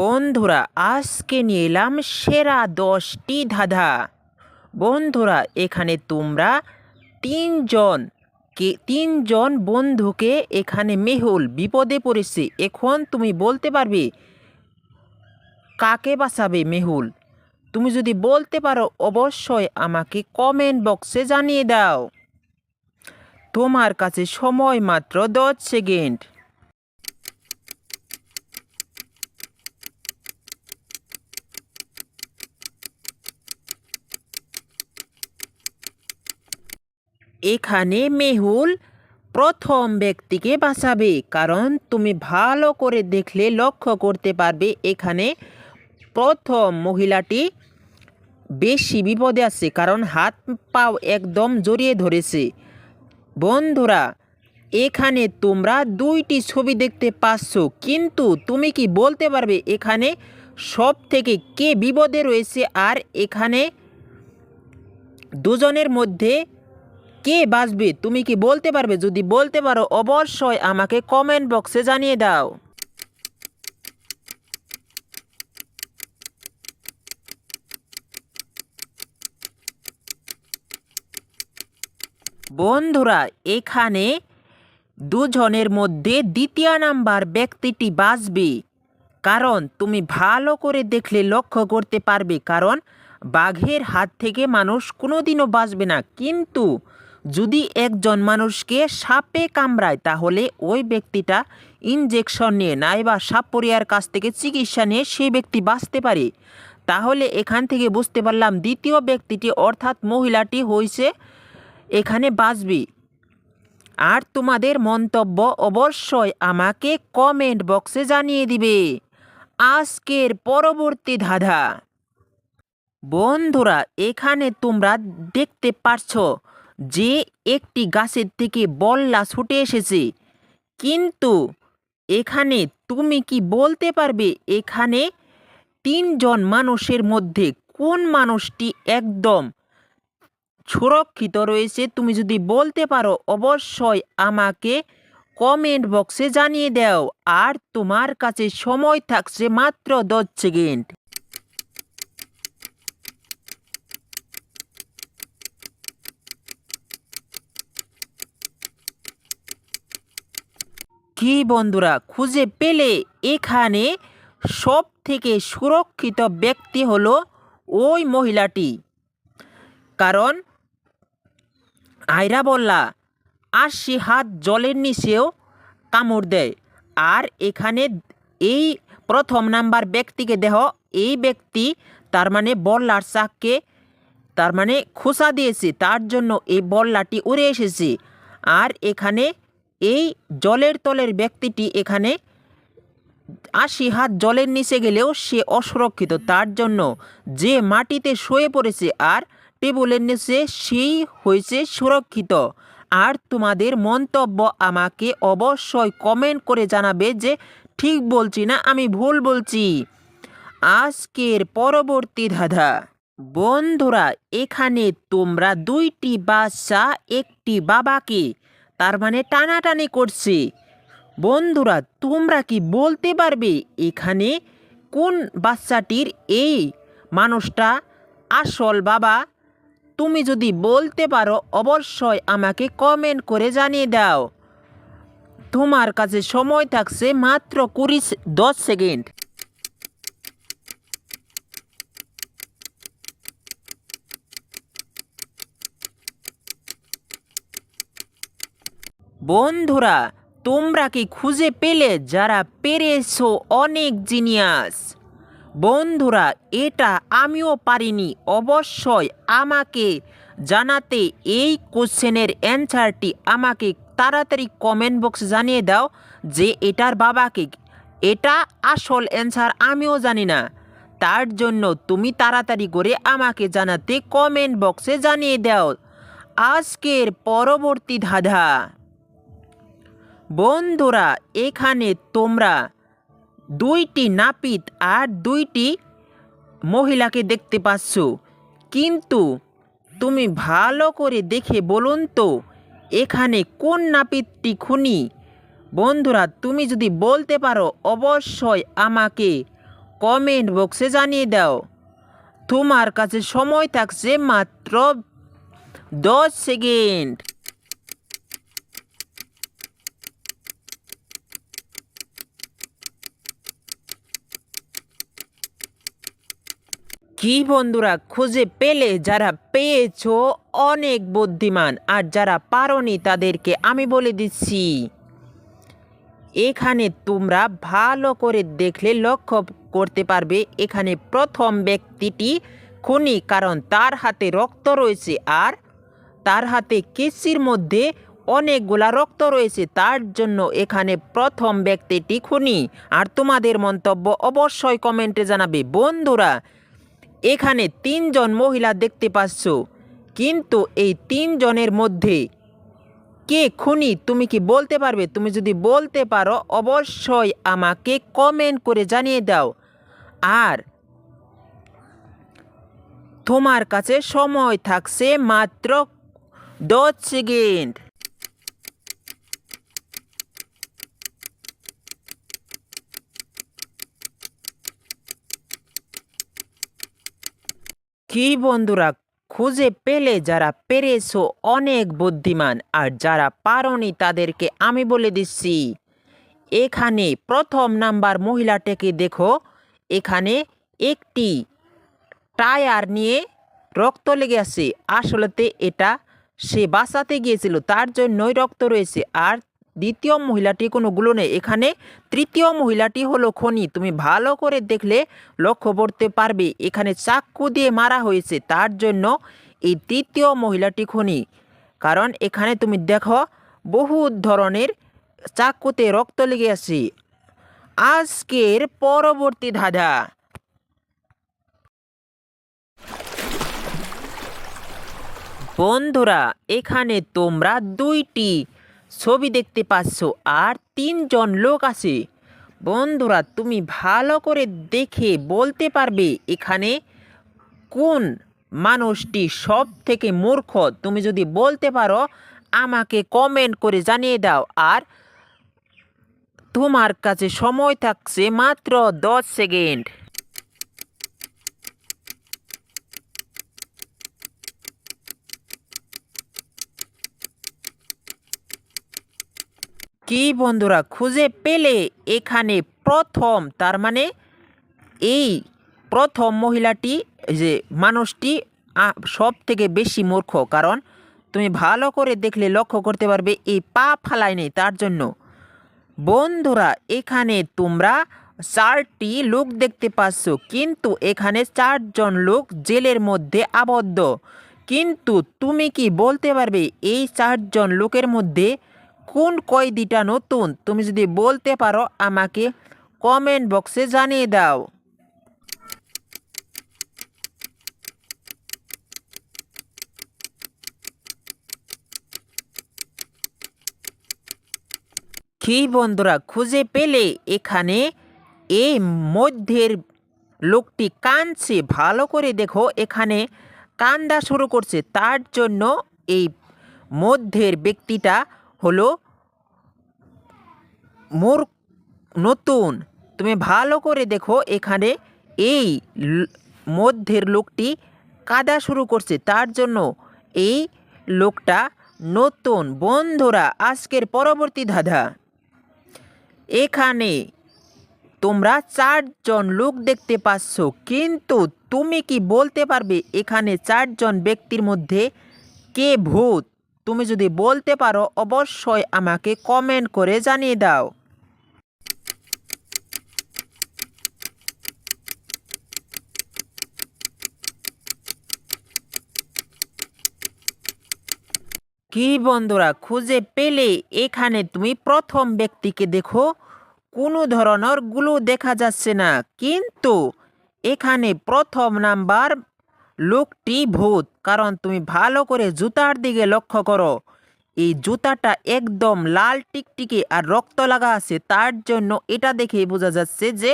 বন্ধুরা, আজকে নিয়ে এলাম সেরা দশটি ধাঁধা। বন্ধুরা, এখানে তোমরা তিনজন কে, তিনজন বন্ধুকে এখানে মেহুল বিপদে পড়েছে। এখন তুমি বলতে পারবে, কাকে বাঁচাবে মেহুল? তুমি যদি বলতে পারো, অবশ্যই আমাকে কমেন্ট বক্সে জানিয়ে দাও। তোমার কাছে সময় মাত্র দশ সেকেন্ড। এখানে মেহুল প্রথম ব্যক্তিকে বাঁচাবে, কারণ তুমি ভালো করে দেখলে লক্ষ্য করতে পারবে এখানে প্রথম মহিলাটি বেশি বিপদে আছে, কারণ হাত পাও একদম জড়িয়ে ধরেছে। বন্ধুরা, এখানে তোমরা দুইটি ছবি দেখতে পাচ্ছ, কিন্তু তুমি কি বলতে পারবে এখানে সব থেকে কে বিপদে রয়েছে? আর এখানে দুজনের মধ্যে কে বাঁচবে? তুমি কি বলতে পারবে? যদি বলতে পারো, অবশ্যই আমাকে কমেন্ট বক্সে জানিয়ে দাও। বন্ধুরা, এখানে দুজনের মধ্যে দ্বিতীয় নাম্বার ব্যক্তিটি বাঁচবে। কারণ তুমি ভালো করে দেখলে লক্ষ্য করতে পারবে, কারণ বাঘের হাত থেকে মানুষ কোনোদিনও বাঁচবে না। কিন্তু যদি একজন মানুষকে সাপে কামড়ায়, তাহলে ওই ব্যক্তিটা ইনজেকশন নিয়ে নেয় বা সাপ পরিয়ার কাছ থেকে চিকিৎসা নিয়ে সেই ব্যক্তি বাঁচতে পারে। তাহলে এখান থেকে বুঝতে পারলাম দ্বিতীয় ব্যক্তিটি অর্থাৎ মহিলাটি হয়েছে এখানে বাঁচবে। আর তোমাদের মন্তব্য অবশ্যই আমাকে কমেন্ট বক্সে জানিয়ে দিবে। আজকের পরবর্তী ধাঁধা। বন্ধুরা, এখানে তোমরা দেখতে পাচ্ছ যে একটি গাছের থেকে বল্লা ছুটে এসেছে। কিন্তু এখানে তুমি কি বলতে পারবে, এখানে তিনজন মানুষের মধ্যে কোন মানুষটি একদম সুরক্ষিত রয়েছে, তুমি যদি বলতে পারো অবশ্যই আমাকে কমেন্ট বক্সে জানিয়ে দাও। আর তোমার কাছে সময় থাকছে মাত্র দশ সেকেন্ড। কি বন্ধুরা, খুঁজে পেলে এখানে সব থেকে সুরক্ষিত ব্যক্তি হলো ওই মহিলাটি। কারণ আয়রা বললা আশি হাত জলের নিচেও কামড় দেয়। আর এখানে এই প্রথম নাম্বার ব্যক্তিকে দেহ, এই ব্যক্তি তার মানে বল্লার চাককে তার মানে খোসা দিয়েছে, তার জন্য এই বল্লাটি উড়ে এসেছে। আর এখানে এই জলের তলের ব্যক্তিটি এখানে আশি হাত জলের নিচে গেলেও সে অসুরক্ষিত। তার জন্য যে মাটিতে শুয়ে পড়েছে আর টেবলের নিচে সেই হয়েছে সুরক্ষিত। আর তোমাদের মন্তব্য আমাকে অবশ্যই কমেন্ট করে জানাবে যে, ঠিক বলছি না, আমি ভুল বলছি। আজকের পরবর্তী ধাঁধা। বন্ধুরা, এখানে তোমরা দুইটি বাচ্চা, একটি বাবাকে তার মানে টানাটানি করছে। বন্ধুরা, তোমরা কি বলতে পারবে এখানে কোন বাচ্চাটির এই মানুষটা আসল বাবা? তুমি যদি বলতে পারো, অবশ্যই আমাকে কমেন্ট করে জানিয়ে দাও। তোমার কাছে সময় থাকছে মাত্র কুড়ি দশ সেকেন্ড। বন্ধুরা, তোমরা কি খুঁজে পেলে যারা পেরেছ অনেক জিনিয়াস? বন্ধুরা, এটা আমিও পারিনি। অবশ্যই আমাকে জানাতে এই কোশ্চেনের অ্যান্সারটি আমাকে তাড়াতাড়ি কমেন্ট বক্সে জানিয়ে দাও যে এটার বাবাকে এটা আসল অ্যান্সার আমিও জানি না। তার জন্য তুমি তাড়াতাড়ি করে আমাকে জানাতে কমেন্ট বক্সে জানিয়ে দাও। আজকের পরবর্তী ধাঁধা। বন্ধুরা, এখানে তোমরা দুইটি নাপিত আর দুইটি মহিলাকে দেখতে পাচ্ছ। কিন্তু তুমি ভালো করে দেখে বলুন তো, এখানে কোন নাপিতটি খুনি? বন্ধুরা, তুমি যদি বলতে পারো, অবশ্যই আমাকে কমেন্ট বক্সে জানিয়ে দাও। তোমার কাছে সময় থাকছে মাত্র দশ সেকেন্ড। কি বন্ধুরা খুঁজে পেলে যারা পেয়েছ অনেক বুদ্ধিমান, আর যারা পারোনি তাদেরকে আমি বলে দিচ্ছি, এখানে তোমরা ভালো করে দেখলে লক্ষ্য করতে পারবে, এখানে প্রথম ব্যক্তিটি খুনি, কারণ তার হাতে রক্ত রয়েছে, আর তার হাতে কেসির মধ্যে অনেকগুলা রক্ত রয়েছে, তার জন্য এখানে প্রথম ব্যক্তিটি খুনি। আর তোমাদের মন্তব্য অবশ্যই কমেন্টে জানাবে। বন্ধুরা এখানে তিনজন মহিলা দেখতে পাচ্ছ। কিন্তু এই তিনজনের মধ্যে কে খুনি, তুমি কি বলতে পারবে? তুমি যদি বলতে পারো, অবশ্যই আমাকে কমেন্ট করে জানিয়ে দাও। আর তোমার কাছে সময় থাকছে মাত্র দশ সেকেন্ড। কি বন্ধুরা খুঁজে পেলে যারা পেরেছ অনেক বুদ্ধিমান আর যারা পারোনি তাদেরকে আমি বলে দিচ্ছি। এখানে প্রথম নাম্বার মহিলাটাকে দেখো। এখানে একটি টায়ার নিয়ে রক্ত লেগে আছে। আসলেতে এটা সে বাঁচাতে গিয়েছিল, তার জন্যই রক্ত রয়েছে। আর দ্বিতীয় মহিলাটি কোনোগুলো নেই। এখানে তৃতীয় মহিলাটি হলো খনি। তুমি ভালো করে দেখলে লক্ষ্য করতে পারবে। এখানে চাক্কু দিয়ে মারা হয়েছে। তার জন্য এই তৃতীয় মহিলাটি খনি। কারণ এখানে তুমি দেখো বহু ধরনের চাক্কুতে রক্ত লেগে আছে। আজকের পরবর্তী ধাঁধা। বন্ধুরা, এখানে তোমরা দুইটি ছবি দেখতে পাচ্ছ, আর তিনজন লোক আছে। বন্ধুরা, তুমি ভালো করে দেখে বলতে পারবে এখানে কোন মানুষটি সব থেকে মূর্খ। তুমি যদি বলতে পারো, আমাকে কমেন্ট করে জানিয়ে দাও। আর তোমার কাছে সময় থাকছে মাত্র দশ সেকেন্ড কি বন্ধুরা খুঁজে পেলে এখানে প্রথম, তার মানে এই প্রথম মহিলাটি যে মানুষটি সব থেকে বেশি মূর্খ। কারণ তুমি ভালো করে দেখলে লক্ষ্য করতে পারবে, এই পা ফালায় নেই তার জন্য। বন্ধুরা, এখানে তোমরা চারটি লোক দেখতে পাচ্ছ, কিন্তু এখানে চারজন লোক জেলের মধ্যে আবদ্ধ। কিন্তু তুমি কি বলতে পারবে, এই চারজন লোকের মধ্যে কোন কয়েদিটা নতুন? তুমি যদি বলতে পারো, আমাকে কমেন্ট বক্সে জানিয়ে দাও। কি বন্ধুরা, খুঁজে পেলে এখানে এই মধ্যের লোকটি কাঁদছে। ভালো করে দেখো, এখানে কান্দা শুরু করছে। তার জন্য এই মধ্যের ব্যক্তিটা হলো? মোর নতুন, তুমি ভালো করে দেখো এখানে এই মধ্যের লোকটি কাদা শুরু করছে। তার জন্য এই লোকটা নতুন বন্ধুরা, আজকের পরবর্তী ধাঁধা। এখানে তোমরা চারজন লোক দেখতে পাচ্ছ, কিন্তু তুমি কি বলতে পারবে এখানে চারজন ব্যক্তির মধ্যে কে ভূত? তুমি যদি বলতে পারো, অবশ্যই আমাকে কমেন্ট করে জানিয়ে দাও। কি বন্ধুরা, খুঁজে পেলে এখানে তুমি প্রথম ব্যক্তিকে দেখো। কোনো ধরনেরগুলো দেখা যাচ্ছে না, কিন্তু এখানে প্রথম নাম্বার লোকটি ভূত, কারণ তুমি ভালো করে জুতার দিকে লক্ষ্য করো। এই জুতাটা একদম লাল টিকটিকে আর রক্ত লাগা আছে, তার জন্য এটা দেখেই বোঝা যাচ্ছে যে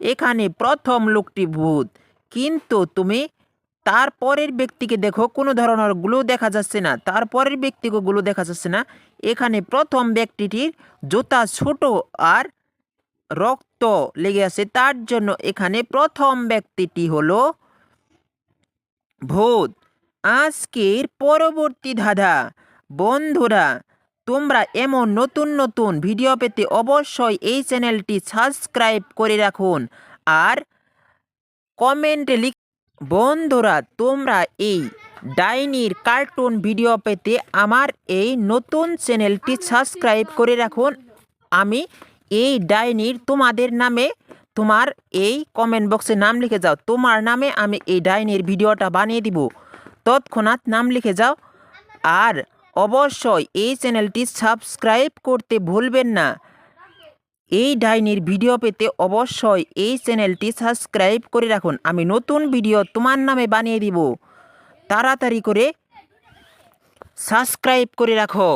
এখানে প্রথম লোকটি ভূত। কিন্তু তুমি তারপরের ব্যক্তিকে দেখো, কোনো ধরনের গ্লু দেখা যাচ্ছে না। তারপরের ব্যক্তিকে গ্লু দেখা যাচ্ছে না। এখানে প্রথম ব্যক্তিটির জুতা ছোট আর রক্ত লেগে আছে, তার জন্য এখানে প্রথম ব্যক্তিটি হলো ভূত, আজকের পরবর্তী ধাঁধা। বন্ধুরা, তোমরা এমন নতুন নতুন ভিডিও পেতে অবশ্যই এই চ্যানেলটি সাবস্ক্রাইব করে রাখুন আর কমেন্টে লিখ বন্ধুরা, তোমরা এই ডাইনির কার্টুন ভিডিও পেতে আমার এই নতুন চ্যানেলটি সাবস্ক্রাইব করে রাখুন। আমি এই ডাইনির তোমাদের নামে তোমার এই কমেন্ট বক্সে নাম লিখে যাও। তোমার নামে আমি এই ডাইনের ভিডিওটা বানিয়ে দিব। তৎক্ষণাৎ নাম লিখে যাও। আর অবশ্যই এই চ্যানেলটি সাবস্ক্রাইব করতে ভুলবেন না। এই ডাইনির ভিডিও পেতে অবশ্যই এই চ্যানেলটি সাবস্ক্রাইব করে রাখুন। আমি নতুন ভিডিও তোমার নামে বানিয়ে দিব। তাড়াতাড়ি করে সাবস্ক্রাইব করে রাখো।